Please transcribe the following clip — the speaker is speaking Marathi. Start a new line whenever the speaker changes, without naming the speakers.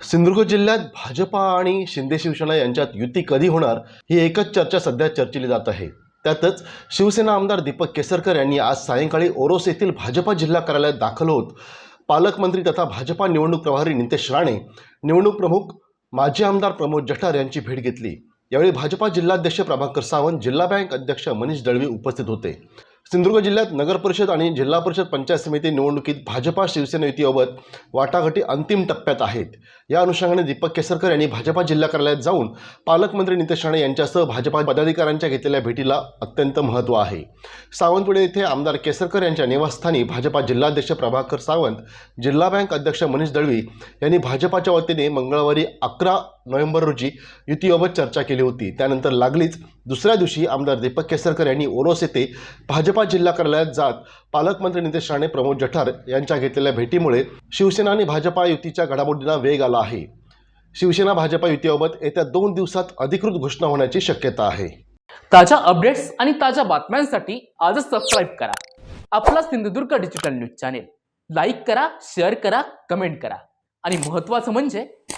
सिंधुदुर्ग जिल्ह्यात भाजपा आणि शिंदे शिवसेना यांच्यात युती कधी होणार ही एकच चर्चा सध्या चर्चिली जात आहे. त्यातच शिवसेना आमदार दीपक केसरकर यांनी आज सायंकाळी ओरोस येथील भाजपा जिल्हा कार्यालयात दाखल होत पालकमंत्री तथा भाजपा निवडणूक प्रभारी नितेश राणे निवडणूक प्रमुख माजी आमदार प्रमोद जठार यांची भेट घेतली. यावेळी भाजपा जिल्हाध्यक्ष प्रभाकर सावंत जिल्हा बँक अध्यक्ष मनीष दळवी उपस्थित होते. सिंधुदुर्ग जिल्ह्यात नगर परिषद आणि जिल्हा परिषद पंचायत समिती निवडणुकीत भाजपा शिवसेना युतीबाबत वाटाघाटी अंतिम टप्प्यात आहेत. या अनुषंगाने दीपक केसरकर यांनी भाजपा जिल्हा कार्यालयात जाऊन पालकमंत्री नितेश राणे यांच्यासह भाजपा पदाधिकाऱ्यांच्या घेतलेल्या भेटीला अत्यंत महत्त्व आहे. सावंतवाडी येथे आमदार केसरकर यांच्या निवासस्थानी भाजपा जिल्हाध्यक्ष प्रभाकर सावंत जिल्हा बँक अध्यक्ष मनीष दळवी यांनी भाजपाच्या वतीने मंगळवारी अकरा नोव्हेंबर रोजी युतीबाबत चर्चा केली होती. त्यानंतर लागलीच. दुसऱ्या दिवशी आमदार दीपक केसरकर यांनी ओरोस येथे भाजपा जिल्हा कार्यालयात जात पालकमंत्री नितेश राणे प्रमोद जठार यांच्या घेतलेल्या भेटीमुळे शिवसेना आणि भाजपा युतीच्या घडामोडींना वेग आला आहे. शिवसेना भाजपा युतीबाबत येत्या दोन दिवसात अधिकृत घोषणा होण्याची शक्यता आहे.
ताज्या अपडेट्स आणि ताज्या बातम्यांसाठी आजच सबस्क्राईब करा. आपला Sindhudurg digital news channel like करा शेअर करा कमेंट करा. आणि महत्त्वाचं म्हणजे